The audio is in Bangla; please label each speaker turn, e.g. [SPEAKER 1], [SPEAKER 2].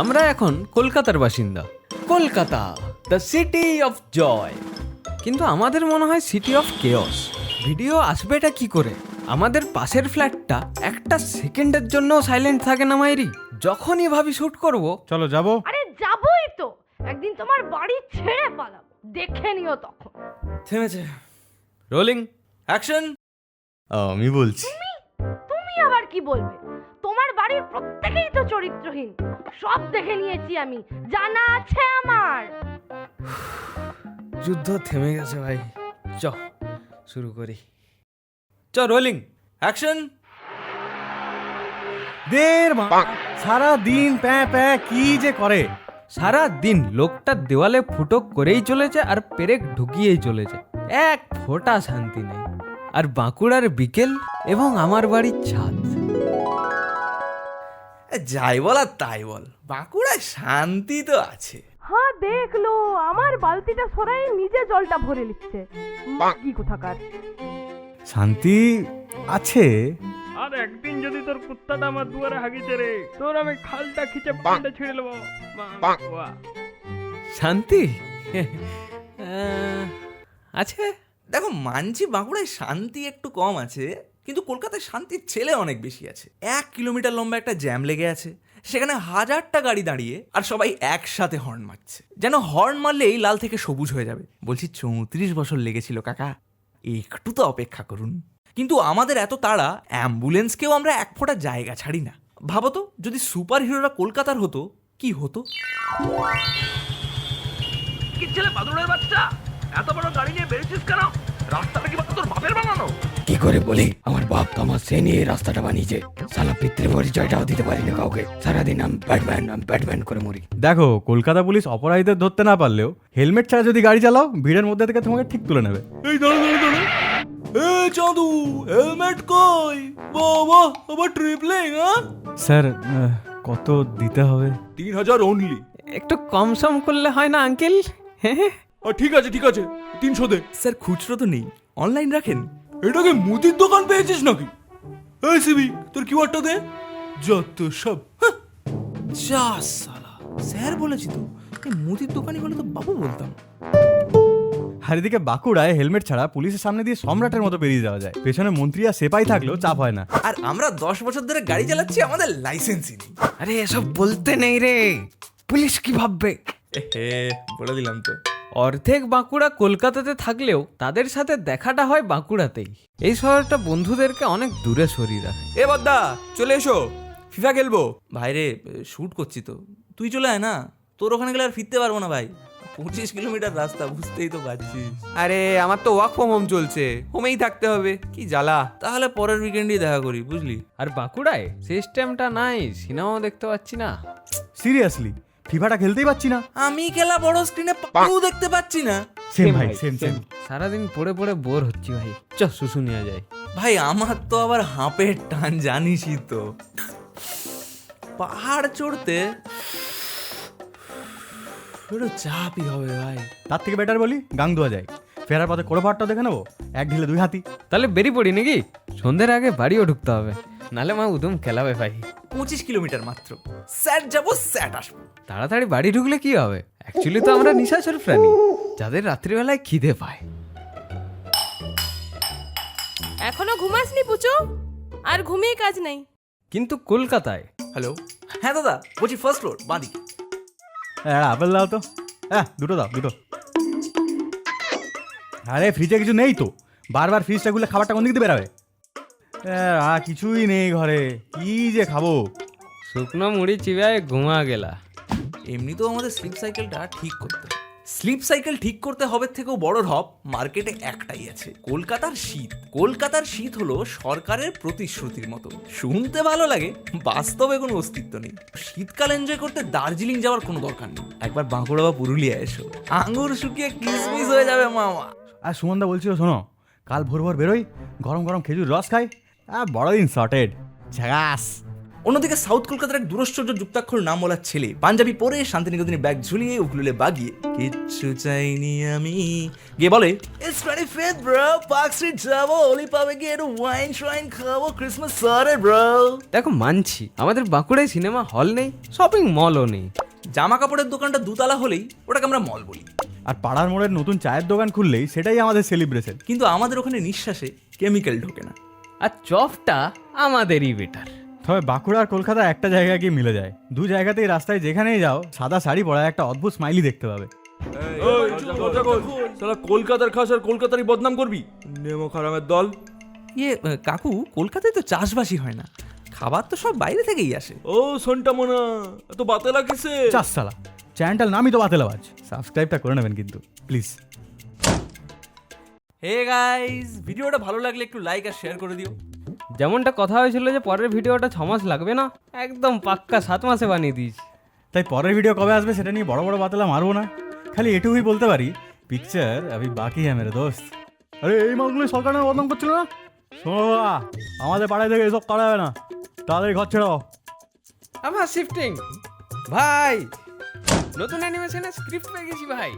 [SPEAKER 1] আমরা এখন কলকাতার বাসিন্দা। Kolkata the city of joy কিন্তু আমাদের মনে হয় সিটি অফ কেয়স ভিডিও আসবেটা কি করে? আমাদের পাশের ফ্ল্যাটটা একটা সেকেন্ডের জন্য সাইলেন্ট থাকে না মাইরি। যখনই ভাবি শুট করব।
[SPEAKER 2] চলো যাব?
[SPEAKER 3] আরে যাবই তো। একদিন তোমার বাড়ি ছেড়ে পালাবো। দেখে নিও তখন।
[SPEAKER 1] থেমেছে। রোলিং অ্যাকশন
[SPEAKER 2] আমি বলছি।
[SPEAKER 3] তুমি আবার কি বলবে? বাড়ির প্রত্যেকেই তো চরিত্রহীন। সব দেখে নিয়েছি আমি। জানা আছে আমার।
[SPEAKER 1] যুদ্ধ থেমে গেছে ভাই। চ শুরু করি। চ রোলিং অ্যাকশন।
[SPEAKER 2] দের মা সারা দিন প্যাঁ প্যাঁ কি যে করে।
[SPEAKER 1] সারা দিন লোকটা দেওয়ালে ফুটো করেই চলেছে আর পেরেক ঢুকিয়েই চলেছে। এক ফোঁটা শান্তি নেই। আর বাঁকুড়ার বিকেল এবং আমার বাড়ির ছাদ।
[SPEAKER 4] যাই বল আর তাই বল। বাঁকুড়ায় শান্তি তো আছে।
[SPEAKER 3] হ্যাঁ দেখল। আমার বালতিটা সরাই নিজে জলটা ভরে নিচ্ছে। কি কোথাকার।
[SPEAKER 2] শান্তি আছে।
[SPEAKER 5] আর একদিন যদি তোর কুত্তাটা আমার দুয়ারে হাগিছে রে তোর আমি খালটা খিচে পাটা ছিঁড়ে নেব।
[SPEAKER 1] শান্তি? আছে।
[SPEAKER 4] দেখো মানছি বাঁকুড়ায় শান্তি একটু কম আছে। কিন্তু কলকাতায় শান্তির ছেলে অনেক বেশি আছে। এক কিলোমিটার লম্বা একটা জ্যাম লেগে আছে, সেখানে হাজারটা গাড়ি দাঁড়িয়ে আর সবাই একসাথে হর্ন মারছে। যেন হর্ন মারলেই লাল থেকে সবুজ হয়ে যাবে। বলছি, চৌত্রিশ বছর লেগেছিল কাকা, একটু তো অপেক্ষা করুন। কিন্তু আমাদের এত তাড়া, অ্যাম্বুলেন্সকেও আমরা এক ফোঁটা জায়গা ছাড়ি না। ভাবো তো, যদি সুপার হিরোরা কলকাতার হতো, কি হতো?
[SPEAKER 6] ছেলে বাদুড়ের বাচ্চা? এত বড় গাড়ি নিয়ে বেরিয়েছিস কেন? রাস্তাটা কি তোর বাপের বানানো?
[SPEAKER 7] কি করে বলি? আমার বাপ তো আমার সে নিয়ে রাস্তাটা বানিয়েছে। সালা পিতৃ পরিচয়টাও দিতে পারি না কাউকে। সারাদিন আমি ব্যাটম্যান আমি ব্যাটম্যান করে মরি।
[SPEAKER 2] দেখো কলকাতা পুলিশ অপরাধীদের ধরতে না পারলেও হেলমেট ছাড়া যদি গাড়ি চালাও ভিড়ের মধ্যে থেকে তোমাকে ঠিক তুলে নেবে।
[SPEAKER 4] এই দাঁড়া দাঁড়া দাঁড়া এ চাঁদু হেলমেট কই? বাবা আবার ট্রিপলিং হ্যাঁ
[SPEAKER 2] স্যার আহ, কত দিতে হবে?
[SPEAKER 4] তিন হাজার অনলি
[SPEAKER 1] একটু কম সম করলে হয় না আঙ্কেল? হ্যাঁ
[SPEAKER 4] ঠিক আছে ঠিক আছে। তিনশো দে। স্যার খুচরো তো নেই। অনলাইন রাখেন। এটাকে মুদির দোকান পেয়েছিস নাকি? এই সিবি তোর কিউআরটা দে। যত সব যা সালা স্যার বলেছি তো এই মুদির দোকানি হলে তো বাবু বলতাম।
[SPEAKER 2] আর এদিকে বাঁকুড়ায় হেলমেট ছাড়া পুলিশের সামনে দিয়ে সম্রাটের মতো পেরিয়ে যাওয়া যায়। পেছনে মন্ত্রী আর সেপাই থাকলেও চাপ হয় না।
[SPEAKER 4] আর আমরা দশ বছর ধরে গাড়ি চালাচ্ছি আমাদের লাইসেন্সই নেই।
[SPEAKER 1] আরে এসব বলতে নেই রে। পুলিশ কি ভাববে?
[SPEAKER 4] হে বলে দিলাম তো।
[SPEAKER 1] অর্ধেক বাঁকুড়া কলকাতাতে থাকলেও তাদের সাথে দেখাটা হয় বাঁকুড়াতেই। এই শহরটা বন্ধুদেরকে অনেক দূরে সরিয়ে রাখে।
[SPEAKER 4] এ বদ্দা চলে এসো। ফিফা খেলব। ভাইরে শ্যুট করছি তো। তুই চলে আয় না। তোর ওখানে গেলে আর ফিরতে পারব না ভাই। পঁচিশ কিলোমিটার রাস্তা বুঝতেই তো পারছিস।
[SPEAKER 8] আরে আমার তো ওয়ার্ক ফ্রম হোম চলছে। হোমেই থাকতে হবে। কি জ্বালা।
[SPEAKER 4] তাহলে পরের উইকেন্ডেই দেখা করি বুঝলি?
[SPEAKER 1] আর বাঁকুড়ায় সিস্টেমটা নাই সিনেমাও দেখতে পাচ্ছি না।
[SPEAKER 2] সিরিয়াসলি ফিফাটা খেলতেই পাচ্ছি না।
[SPEAKER 4] আমি খেলা বড় স্ক্রিনে পাও দেখতে পাচ্ছি না।
[SPEAKER 2] সেম ভাই সেম সেম
[SPEAKER 1] সারাদিন পড়ে পড়ে বোর হচ্ছি ভাই। চ শুশুনিয়া যায়
[SPEAKER 4] ভাই আমার তো আবার হাঁপের টান জানিসই তো। পাহাড় চড়তে একটু চাপই হবে ভাই।
[SPEAKER 2] তার থেকে বেটার বলি গাং দেওয়া যায় ফেরার পথে করে পাহাড়টা দেখে নেব এক ঢিলে দুই হাতি।
[SPEAKER 1] তাহলে বেরিয়ে পড়ি নাকি? সন্ধ্যের আগে বাড়িও ঢুকতে হবে। নালে মা উদম খেলাবে ভাই।
[SPEAKER 4] পঁচিশ কিলোমিটার মাত্র। স্যাট যাব স্যাট আসব।
[SPEAKER 1] তাড়াতাড়ি বাড়ি ঢুকলে কি হবে? অ্যাকচুয়ালি তো আমরা নিশাচর প্রাণী যাদের রাত্রিবেলায় খিদে পায়।
[SPEAKER 9] এখনও ঘুমাসনি পুচু? আর ঘুমিয়ে কাজ নেই।
[SPEAKER 1] কিন্তু কলকাতায়।
[SPEAKER 4] হ্যালো হ্যাঁ দাদা বলছি ফার্স্ট ফ্লোর বাঁদিকে।
[SPEAKER 2] হ্যাঁ আপেল দাও তো। হ্যাঁ দুটো দাও দুটো। আরে ফ্রিজে কিছু নেই তো। বারবার ফ্রিজটা খুলে খাবারটা কোন দিক দিয়ে বেরাবে আর কিছুই নেই ঘরে। কি যে খাব?
[SPEAKER 1] শুকনো মুড়ি চিবায় ঘুমা গেলা।
[SPEAKER 4] এমনিতেও আমাদের স্লিপ সাইকেলটা ঠিক করতে হবে। স্লিপ সাইকেল ঠিক করতে হবে থেকেও বড় ঢপ মার্কেটে একটাই আছে কলকাতার শীত। কলকাতার শীত হলো সরকারের প্রতিশ্রুতির মতো। শুনতে ভালো লাগে বাস্তবে কোনো অস্তিত্ব নেই। শীতকাল এনজয় করতে দার্জিলিং যাওয়ার কোনো দরকার নেই। একবার বাঁকুড়া বা পুরুলিয়া এসো। আঙুর শুকিয়ে কিসমিস হয়ে যাবে মামা।
[SPEAKER 2] আর সুমনদা বলছিল শোনো কাল ভোর ভোর বেরোই গরম গরম খেজুর রস খাই আর বড়দিন শর্টেড ঝাগাস।
[SPEAKER 4] অন্যদিকে সাউথ কলকাতার এক দুরশ্চর্য যুক্তাক্ষর নাম বলার ছেলে পাঞ্জাবি পরে শান্তিনিকেতনে ব্যাগ ঝুলিয়ে উকুলেলে বাগিয়ে কিচ্ছু চাইনি আমি। গিয়ে বলে it's twenty fifth bro Park Street যাব অলি পাবে গিয়ে একটু ওয়াইন শোয়াইন খাব ক্রিসমাস সারে ব্রো
[SPEAKER 1] দেখো মানছি। আমাদের বাঁকুড়ায় সিনেমা হল নেই শপিং মলও নেই।
[SPEAKER 4] জামা কাপড়ের দোকানটা দুতলা হলেই ওটাকে আমরা মল বলি।
[SPEAKER 2] আর পাড়ার মোড়ের নতুন চায়ের দোকান খুললেই সেটাই আমাদের সেলিব্রেশন
[SPEAKER 4] কিন্তু আমাদের ওখানে নিঃশ্বাসে কেমিক্যাল ঢোকে না।
[SPEAKER 1] আর চপটা আমাদেরই বেটার।
[SPEAKER 2] তবে বাঁকুড়া আর কলকাতা একটা জায়গায় গিয়ে মিলে যায়। দু জায়গাতেই রাস্তায় যেখানেই যাও সাদা শাড়ি পরা একটা অদ্ভুত স্মাইলি দেখতে পাবে।
[SPEAKER 6] সালা কলকাতার খাস আর কলকাতারই বদনাম করবি? নেমো খারামের দল।
[SPEAKER 4] ইয়ে কাকু কলকাতায় তো চাষবাসই হয় না। খাবার তো সব বাইরে থেকেই আসে।
[SPEAKER 6] ও সন্টা মোনা এত বাতেলা কিসে
[SPEAKER 2] চাস সালা। চ্যানেলটার নামই তো বাতেলাবাজ। সাবস্ক্রাইবটা করে নেবেন কিন্তু প্লিজ
[SPEAKER 4] হে গাইস ভিডিওটা ভালো লাগলে একটু লাইক আর শেয়ার করে দিও।
[SPEAKER 1] যেমনটা কথা হয়েছিল যে পরের ভিডিওটা ছ মাস লাগবে না একদম পাক্কা সাত মাসে বানিয়ে দিস
[SPEAKER 2] তাই পরের ভিডিও কবে আসবে সেটা নিয়ে বড় বড় বাতলা মারবো না। খালি এটুকুই বলতে পারি পিকচার আমি বাকি হ্যাঁ মেরে দোস্ত। আরে এই মালগুলো সরকার নামে বদনাম করছিল না? শোনো বাবা, আমাদের পাড়ায় থেকে এসব করা যাবে না। তাড়াতাড়ি ঘর ছেড়ো
[SPEAKER 1] আবার শিফটিং ভাই নতুন অ্যানিমেশনের স্ক্রিপ্ট পেয়ে গেছি ভাই।